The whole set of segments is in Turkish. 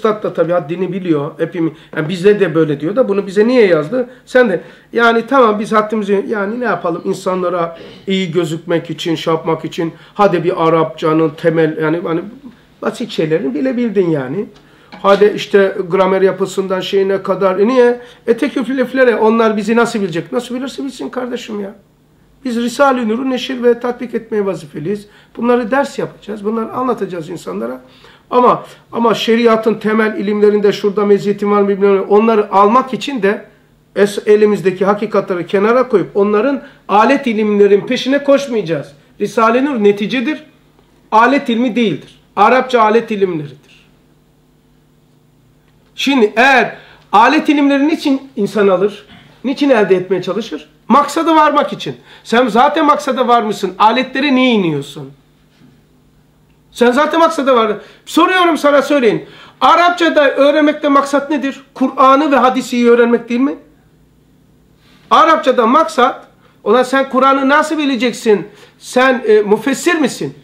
Üstad da tabii haddini biliyor. Hepimiz, yani bize de böyle diyor da bunu bize niye yazdı? Sen de yani tamam biz haddimizi yani ne yapalım insanlara iyi gözükmek için, şey yapmak için hadi bir Arapçanın temel yani hani basit şeylerini bilebildin yani. Hadi işte gramer yapısından şeyine kadar. E niye? E teküfleflere onlar bizi nasıl bilecek? Nasıl bilirse bilsin kardeşim ya. Biz Risale-i Nur'u neşir ve tatbik etmeye vazifeliyiz. Bunları ders yapacağız. Bunları anlatacağız insanlara. Ama ama şeriatın temel ilimlerinde şurada meziyetim var mı bilmiyorum. Onları almak için de elimizdeki hakikatleri kenara koyup onların alet ilimlerin peşine koşmayacağız. Risale-i Nur neticedir. Alet ilmi değildir. Arapça alet ilimleridir. Şimdi eğer alet ilimleri niçin insan alır? Niçin elde etmeye çalışır? Maksada varmak için. Sen zaten maksada var mısın? Aletlere niye iniyorsun? Sen zaten maksada var. Soruyorum sana söyleyin. Arapçada öğrenmekte maksat nedir? Kur'an'ı ve hadisi öğrenmek değil mi? Arapçada maksat, ona sen Kur'an'ı nasıl bileceksin? Sen e, müfessir misin?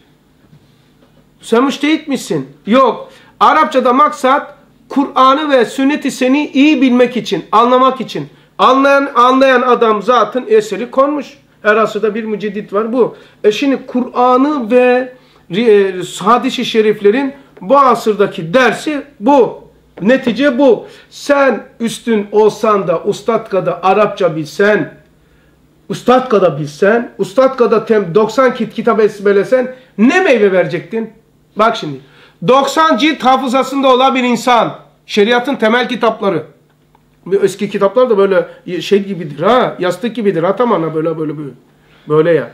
Sen müştehit misin? Yok. Arapçada maksat Kur'an'ı ve sünneti seni iyi bilmek için, anlamak için. Anlayan, anlayan adam zaten eseri konmuş. Her asırda bir müceddit var bu. E şimdi Kur'an'ı ve e, hadis-i şeriflerin bu asırdaki dersi bu. Netice bu. Sen üstün olsan da ustad kadar Arapça bilsen, ustad kadar bilsen, ustad kadar tem 90 kit kitap ezberlesen ne meyve verecektin? Bak şimdi. 90 cilt hafızasında olan bir insan. Şeriatın temel kitapları. Eski kitaplar da böyle şey gibidir ha. Yastık gibidir. Atamana böyle böyle böyle. Böyle ya.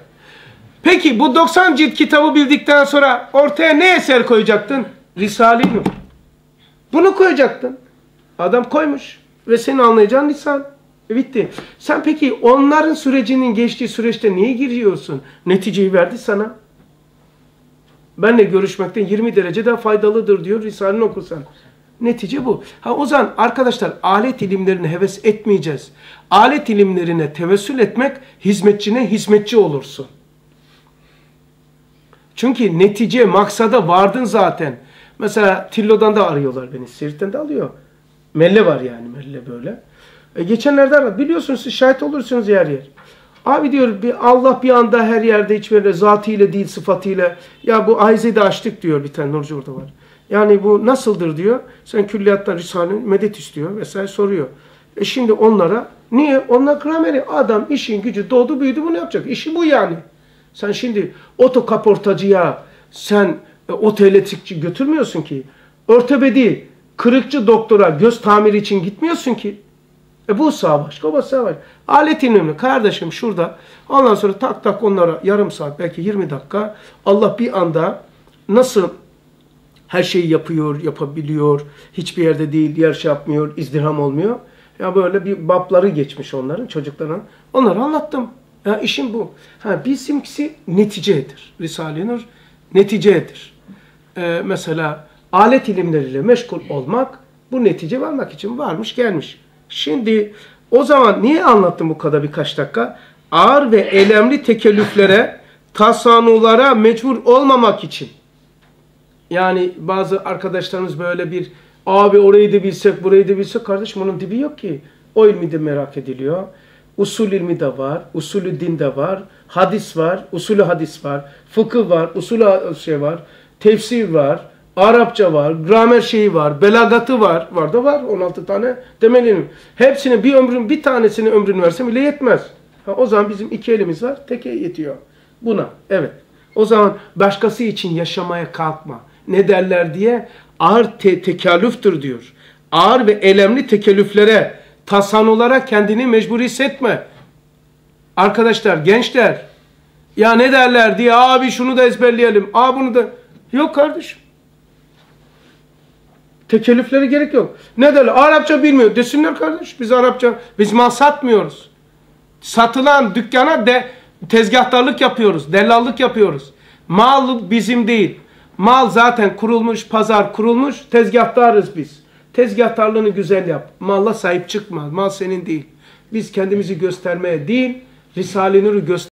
Peki bu 90 cilt kitabı bildikten sonra ortaya ne eser koyacaktın? Risale-i Nur. Bunu koyacaktın. Adam koymuş. Ve senin anlayacağın lisan. E bitti. Sen peki onların sürecinin geçtiği süreçte niye giriyorsun? Neticeyi verdi sana. Benle görüşmekten 20 derece daha faydalıdır diyor Risale'ni okursan. Netice bu. Ha o zaman arkadaşlar alet ilimlerine heves etmeyeceğiz. Alet ilimlerine tevessül etmek hizmetçine hizmetçi olursun. Çünkü netice, maksada vardın zaten. Mesela Tillo'dan da arıyorlar beni. Siirt'ten de alıyor. Melle var yani Melle böyle. E geçenlerde aradı. Biliyorsunuz siz şahit olursunuz yer yer. Abi diyor bir Allah bir anda her yerde hiç böyle zatıyla değil sıfatıyla. Ya bu Ayze'yi de açtık diyor bir tane Nurcu orada var. Yani bu nasıldır diyor. Sen külliyattan Risale medet istiyor vesaire soruyor. E şimdi onlara niye? Onlar grameri adam işin gücü doğdu büyüdü bunu yapacak. İşi bu yani. Sen şimdi otokaportacıya sen e, otoelektrikçi götürmüyorsun ki. Ortopedi, kırıkçı doktora göz tamiri için gitmiyorsun ki. E bu sağ başka, bu sağ başka. Alet önemli. Kardeşim şurada. Ondan sonra tak tak onlara yarım saat belki 20 dakika Allah bir anda nasıl her şeyi yapıyor, yapabiliyor. Hiçbir yerde değil, yer şey yapmıyor, izdiham olmuyor. Ya böyle bir babları geçmiş onların, çocukların. Onları anlattım. Ya işim bu. Ha, bizimkisi neticedir. Risale-i Nur neticedir. Ee, mesela alet ilimleriyle meşgul olmak bu netice varmak için varmış gelmiş. Şimdi o zaman niye anlattım bu kadar birkaç dakika? Ağır ve elemli tekellüflere, tasanulara mecbur olmamak için. Yani bazı arkadaşlarımız böyle bir abi orayı da bilsek burayı da bilsek kardeşim onun dibi yok ki. O ilmi de merak ediliyor. Usul ilmi de var, usulü din de var, hadis var, usulü hadis var, fıkıh var, usulü şey var, tefsir var, Arapça var, gramer şeyi var, belagatı var. Var da var 16 tane demeliyim. Hepsini bir ömrün bir tanesini ömrünü versem bile yetmez. Ha, o zaman bizim iki elimiz var, teke yetiyor. Buna, evet. O zaman başkası için yaşamaya kalkma. Ne derler diye ağır te tekallüftür diyor. Ağır ve elemli tekellüflere, tasanulara kendini mecbur hissetme. Arkadaşlar, gençler, ya ne derler diye abi şunu da ezberleyelim, abi bunu da... Yok kardeşim. Tekellüfleri gerek yok. Ne derler? Arapça bilmiyor. Desinler kardeş. Biz Arapça, biz mal satmıyoruz. Satılan dükkana de tezgahtarlık yapıyoruz. Dellallık yapıyoruz. Mal bizim değil. Mal zaten kurulmuş, pazar kurulmuş. Tezgahtarız biz. Tezgahtarlığını güzel yap. Malla sahip çıkma. Mal senin değil. Biz kendimizi göstermeye değil, Risale-i Nur'u göster